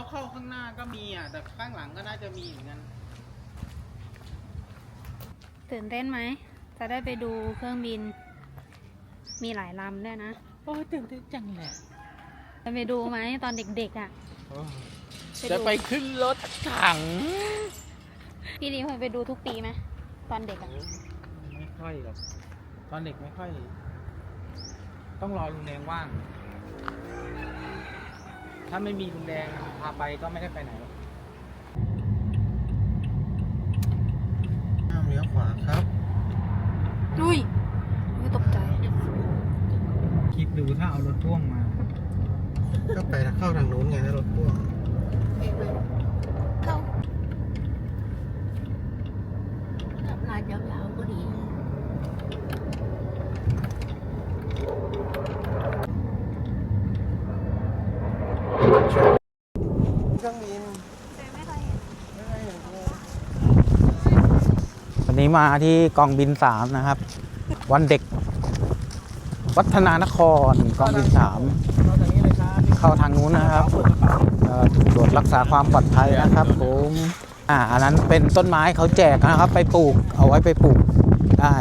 แล้วเข้าข้างหน้าก็มีอะ แต่ข้างหลังก็น่าจะมีเหมือนกัน ตื่นเต้นไหม จะได้ไปดูเครื่องบิน มีหลายลำด้วยนะ โอ้ยตื่นเต้นจังเลยจะไปดูไหมตอนเด็กๆอะ่ะจะไปขึ้นรถถัง พี่ดีเคยไปดูทุกปีไหมตอนเด็กอะ่ะ ไม่ค่อยหรอก ตอนเด็กไม่ค่อย ต้องรอลุงแดงว่าง ถ้าไม่มีลุงแดงพาไปก็ไม่ได้ไปไหนหรอกห้ามเลี้ยวขวาครับอุ้ยไม่ตกใจ คิดดูถ้าเอารถพ่วงมา ก็ไปเข้าทางนู้นไงถ้ารถพ่วงเข้า ลายยาวๆก็ดี เครื่องบินวั นนี้มาที่กองบินสามนะครับ วันเด็ก วัฒนานครกองบินสามเข้าทางนู้นนะครับเอ่อตรวจรักษาความปลอดภัยนะครับผมอ่าอันนั้นเป็นต้นไม้เขาแจกนะครับ ไปปลูกเอาไว้ไปปลูกได้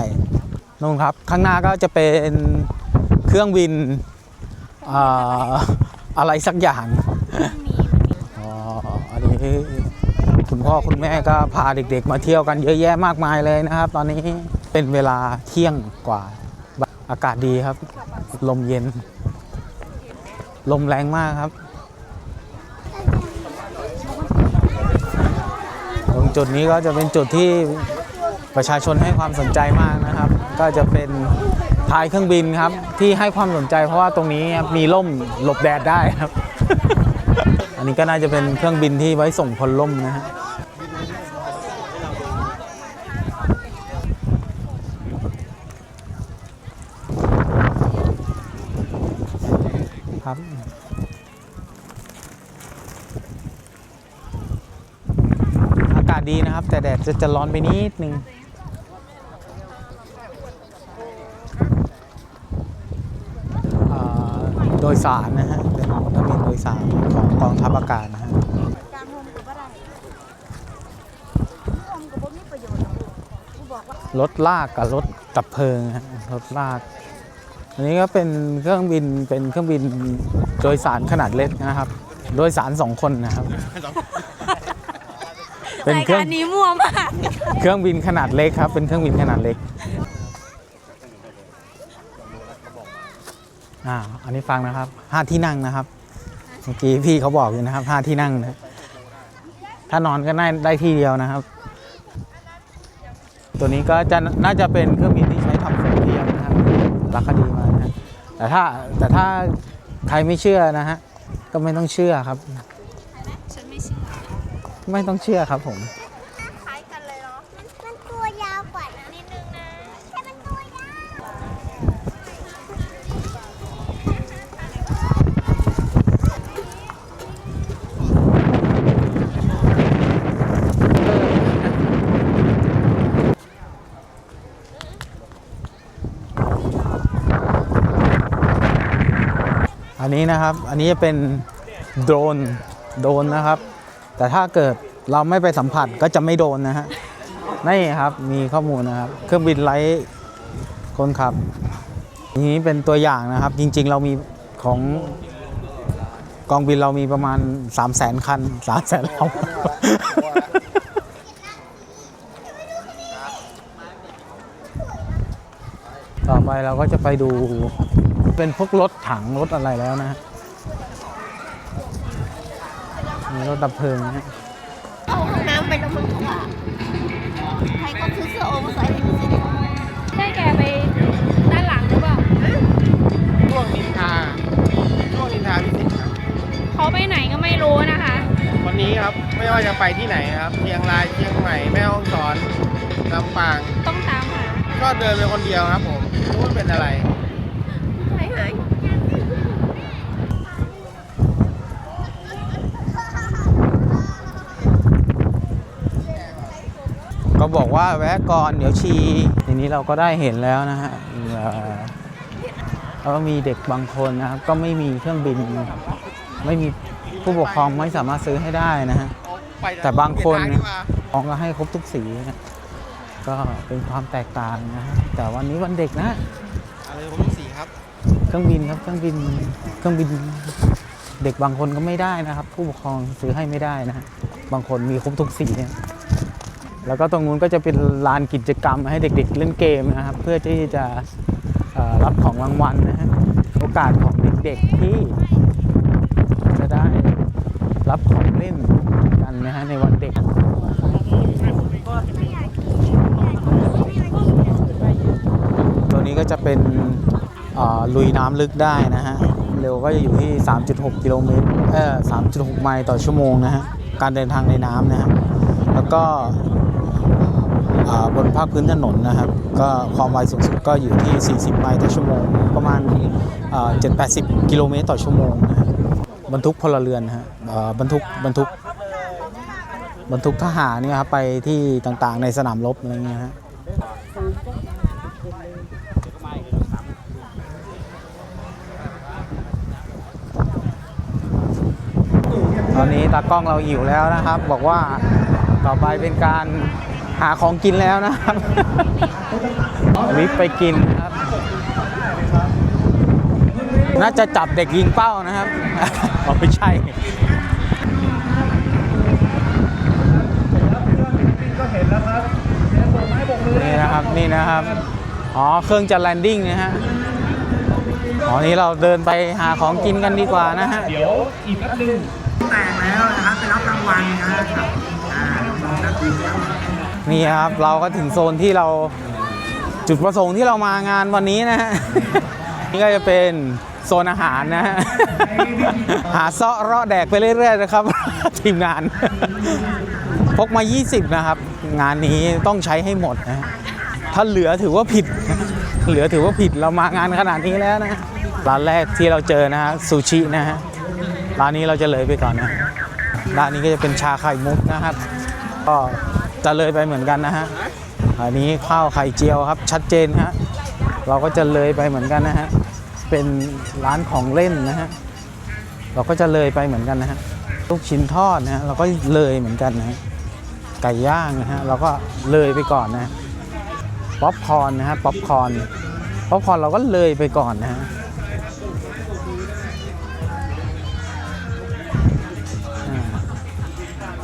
นู่นครับ ข้างหน้าก็จะเป็นเครื่องบินอ่าอะไรสักอย่างอ๋ออันนี้ คุณพ่อคุณแม่ก็พาเด็กๆ มาเที่ยวกันเยอะแยะมากมายเลยนะครับ ตอนนี้เป็นเวลาเที่ยงกว่าอากาศดีครับ ลมเย็น ลมแรงมากครับ ตรงจุดนี้ก็จะเป็นจุดที่ประชาชนให้ความสนใจมากนะครับ ก็จะเป็นท้ายเครื่องบินครับ ที่ให้ความสนใจเพราะว่าตรงนี้มีร่มหลบแดดได้ครับ อันนี้ก็น่าจะเป็นเครื่องบินที่ไว้ส่งพลล่มนะฮะ ครับ อากาศดีนะครับ แต่แดดจะจะร้อนไปนิดนึงอ่าโดยสารนะฮะเป็นเครื่องบินโดยสารของกองทัพอากาศนะฮะการโฮมก็บ่ได้โฮมก็บ่มีประโยชน์หรอกกูบอกว่ารถลากกับรถดับเพลิงฮะรถลาก อันนี้ก็เป็นเครื่องบินเป็นเครื่องบินโดยสารขนาดเล็กนะครับ โดยสารสองคนนะครับ เป็นรายเครื่กาองรนี้มั่วมาก เครื่องบินขนาดเล็กครับ เป็นเครื่องบินขนาดเล็กอ่าอันนี้ฟังนะครับห้าที่นั่งนะครับเมื่อกี้พี่เขาบอกอยู่นะครับห้าที่นั่งนะถ้านอนก็ได้ได้ที่เดียวนะครับ ตัวนี้ก็จะน่าจะเป็นเครื่องบินที่ใช้ทำฝนเทียมนะครับราคาดีมากนะฮะ แต่ถ้าแต่ถ้าใครไม่เชื่อนะฮะก็ไม่ต้องเชื่อครับ ฉันไม่เชื่อ ไม่ต้องเชื่อครับผม คล้ายกันเลยเนาะมันตัวยาวกว่านะนิดนึงนะแค่มันตัวยาว อันนี้นะครับ อันนี้จะเป็นโดรน โดรนนะครับ แต่ถ้าเกิดเราไม่ไปสัมผัสก็จะไม่โดนนะฮะ นี่ครับ มีข้อมูลนะครับ เครื่องบินไร้คนขับ นี้เป็นตัวอย่างนะครับ จริง ๆ เรามีของกองบินเรามีประมาณ 3 0 0แสนคัน 3 0 0แสนลำต่อไปเราก็จะไปดู เป็นพวกรถถังรถอะไรแล้วนะฮะมีรถดับเพลิงนะฮะเอาห้องน้ำไปแล้วมึงค่ะใครก็ซื้อเสื้อโอเวอร์ไซส์ให้กูสิใช่แกไปด้านหลังหรือเปล่าช่วงนินทาช่วงนินทาพิเศษครับเขาไปไหนก็ไม่รู้นะคะ วันนี้ครับไม่ว่าจะไปที่ไหนครับเชียงรายเชียงใหม่แม่ฮ่องสอนลำปางต้องตามหาก็เดินไปคนเดียวครับผมไม่รู้ว่าเป็นอะไร หายหายก็บอกว่าแวะก่อนเดี๋ยวชีทีนี้เราก็ได้เห็นแล้วนะฮะเอ่อแล้วก็มีเด็กบางคนนะครับก็ไม่มีเครื่องบิน ไม่มีผู้ปกครองไม่สามารถซื้อให้ได้นะฮะแต่บางคนของก็ให้ครบทุกสีนะก็เป็นความแตกต่างนะฮะแต่วันนี้วันเด็กนะอะไรผมต้องสีครับ เครื่องบินครับเครื่องบินเครื่องบิน เด็กบางคนก็ไม่ได้นะครับ ผู้ปกครองซื้อให้ไม่ได้นะฮะบางคนมีครบทุกสีเนี่ยแล้วก็ตรงนู้นก็จะเป็นลานกิจกรรมให้เด็ก ๆ เล่นเกมนะครับ เพื่อที่จะรับของรางวัลนะฮะโอกาสของเด็กๆที่จะได้รับของเล่นกันนะฮะในวันเด็กตัวนี้ก็จะเป็น ลุยน้ำลึกได้นะฮะ เร็วก็จะอยู่ที่ 3.6 กิโลเมตร เออ3.6 ไมล์ต่อชั่วโมงนะฮะ การเดินทางในน้ำนะฮะ แล้วก็บนภาคพื้นถนนนะครับ ก็ความไวสูงสุดก็อยู่ที่ 40 ไมล์ต่อชั่วโมง ประมาณ 7-80 กิโลเมตรต่อชั่วโมงนะฮะบรรทุกพลเรือนฮะบรรทุกบรรทุกบรรทุกทหารเนี่ยครับไปที่ต่างๆในสนามรบอะไรเงี้ยฮะ ตอนนี้ตากล้องเราหิวแล้วนะครับ บอกว่าต่อไปเป็นการหาของกินแล้วนะครับ วิปไปกินนะครับ น่าจะจับเด็กยิงเป้านะครับอ๋อไม่ใช่นี่นะครับนี่นะครับ อ๋อ เครื่องจะแลนดิ้งนะฮะอ๋อ นี่เราเดินไปหาของกินกันดีกว่านะฮะ เดี๋ยวอีกแป๊บนึง แตกแล้วนะครับไปรับรางวัลนะครับนี่ครับเราก็ถึงโซนที่เราจุดประสงค์ที่เรามางานวันนี้นะฮะ นี่ก็จะเป็นโซนอาหารนะฮะ หาเซาะเราะแดกไปเรื่อยๆนะครับ ทีมงาน พกมา 20 นะครับ งานนี้ต้องใช้ให้หมดนะฮะถ้าเหลือถือว่าผิด เหลือถือว่าผิดเรามางานขนาดนี้แล้วนะร้านแรกที่เราเจอนะฮะซูชินะฮะ ร้านนี้เราจะเลยไปก่อนนะร้านนี้ก็จะเป็นชาไข่มุกนะครับ ก็จะเลยไปเหมือนกันนะฮะอันนี้ข้าวไข่เจียวครับชัดเจนฮะเราก็จะเลยไปเหมือนกันนะฮะเป็นร้านของเล่นนะฮะเราก็จะเลยไปเหมือนกันนะฮะลูกชิ้นทอดนะฮะเราก็เลยเหมือนกันนะฮะไก่ย่างนะฮะเราก็เลยไปก่อนนะฮะป๊อปคอร์นนะฮะป๊อปคอร์นป๊อปคอร์นเราก็เลยไปก่อนนะฮะ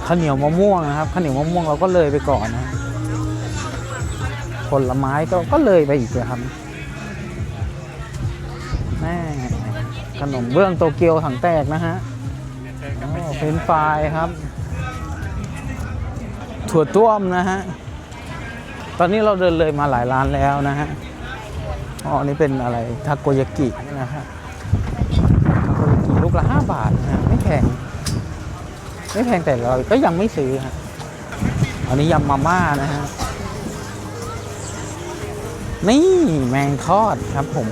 ข้าวเหนียวมะม่วงนะครับข้าวเหนียวมะม่วงเราก็เลยไปก่อนนะผลไม้ก็ก็เลยไปอีกเลยครับแม่ขนมเบื้องโตเกียวถังแตกนะฮะอ๋อเฟรนฟรายครับ ถั่วต้วมนะฮะตอนนี้เราเดินเลยมาหลายร้านแล้วนะฮะอ๋ออันนี่เป็นอะไรทาโกยากินะฮะทาโกยากิลูกละ5บาทนะฮะไม่แพง ไม่แพงแต่เราก็ยังไม่ซื้อฮะอันนี้ยำมาม่านะฮะนี่แมงทอดครับผม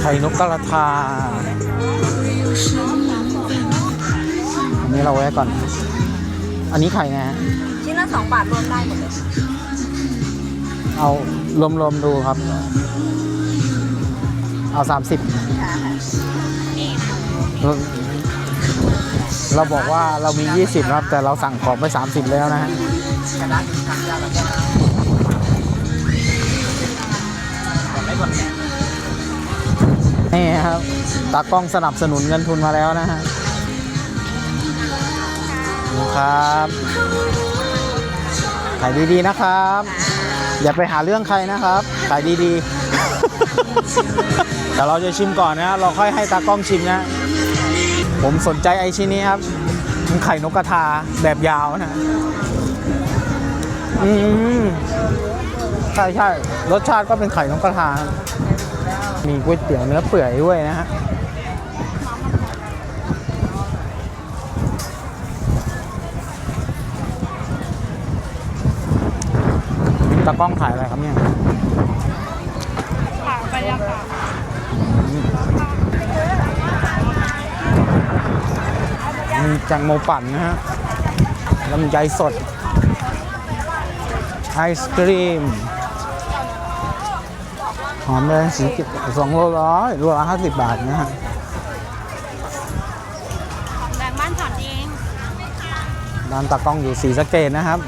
ไข่นกกระทาอันนี้เราไว้ก่อน อันนี้ไข่นะฮะชิ้นละสองบาทรวมได้หมดเลย เอารวมๆดูครับ เอา30เรา เราบอกว่าเรามี 20ครับ แต่เราสั่งของไป 30 แล้วนะฮะนี่ครับ ตากล้องสนับสนุนเงินทุนมาแล้วนะฮะครับขายดีๆนะครับ อย่าไปหาเรื่องใครนะครับ ขายดีๆแต่เราจะชิมก่อนนะ เราค่อยให้ตากล้องชิมนะ ผมสนใจไอชิ้นนี้ครับ มันไข่นกกระทาแบบยาวนะ อืมใช่ใช่รสชาติก็เป็นไข่นกกระทา มีก๋วยเตี๋ยวเนื้อเปื่อยด้วยนะฮะตากล้องขายอะไรครับเนี่ยค่ะไปแล้วค่ะ มีแจังโมปั่นนะฮะลำไยสด ไอศกรีม หอมแดงสีเขียวสองโลร้อยโลละห้าสิบบาทนะฮะานถอนเองร้านตากล้องอยู่สีสะเกดนะครับ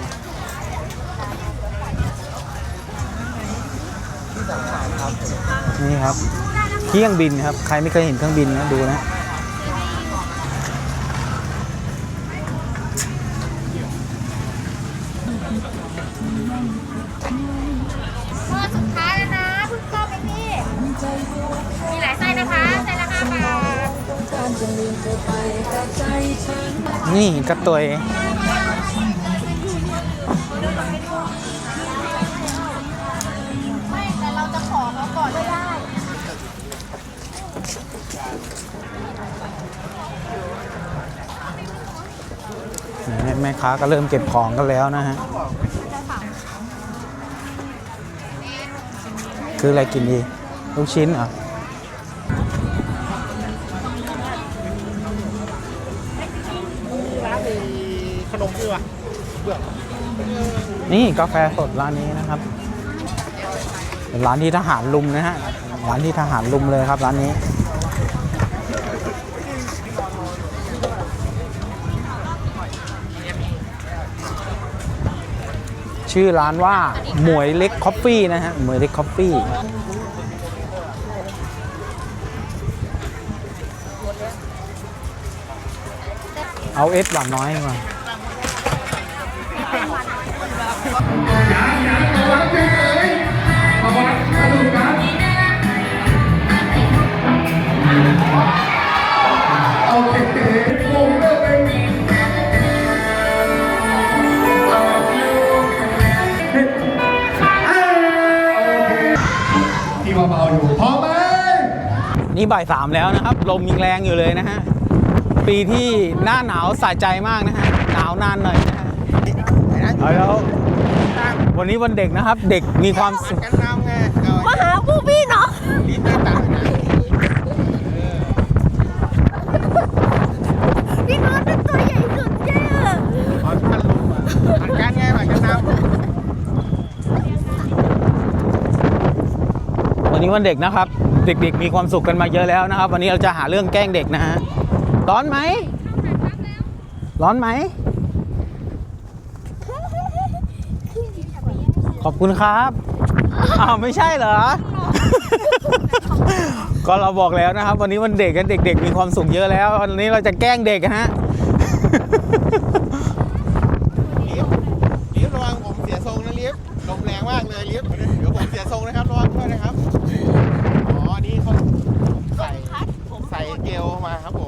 นี่ครับเครื่องบินครับ ใครไม่เคยเห็นเครื่องบินนะดูนะ นี่กระตัวยไม่แต่เราจะขอเขาก่อนไม่ได้แม่ค้าก็เริ่มเก็บของกันแล้วนะฮะ คืออะไรกินดี ลูกชิ้นเหรอ นี่กาแฟสดร้านนี้นะครับเป็นร้านที่ทหารลุมนะฮะ ร้านที่ทหารลุมเลยครับร้านนี้ ชื่อร้านว่าหมวยเล็กคอฟฟี่นะฮะ หมวยเล็กคอฟฟี่เอาเอสหวานน้อยก่อน ที่เบาๆอยู่พร้อมไหมนี่บ่ายสามแล้วนะครับ ลมยังแรงอยู่เลยนะฮะ ปีที่หน้าหนาวสะใจมากนะฮะ หนาวนานหน่อยนะ ฮะเอาแล้ว วันนี้วันเด็กนะครับ เด็กมีความสุขกันน้ำไงเอามาหาผู้พี่เนาะลิ้นไปตัดนะพี่น้องเป็นตัวใหญ่สุดเจ้าขอพันลุงอะผันกันไงผันกันน้ำวันนี้วันเด็กนะครับ เด็กๆมีความสุขกันมาเยอะแล้วนะครับ วันนี้เราจะหาเรื่องแกล้งเด็กนะฮะร้อนไหมร้อนไหม อบคุณครับ อ้าวไม่ใช่เหรอ ก็เราบอกแล้วนะครับ วันนี้วันเด็กกันเด็ก ๆ มีความสุขเยอะแล้ว วันนี้เราจะแกล้งเด็กนะฮะลิฟต์ลิฟต์ระวังผมเสียทรงนะลิฟต์ลมแรงมากเลยลิฟต์เดี๋ยวผมเสียทรงนะครับระวังด้วยนะครับ อ๋อ นี่เขาใส่ใส่เกลมาครับผม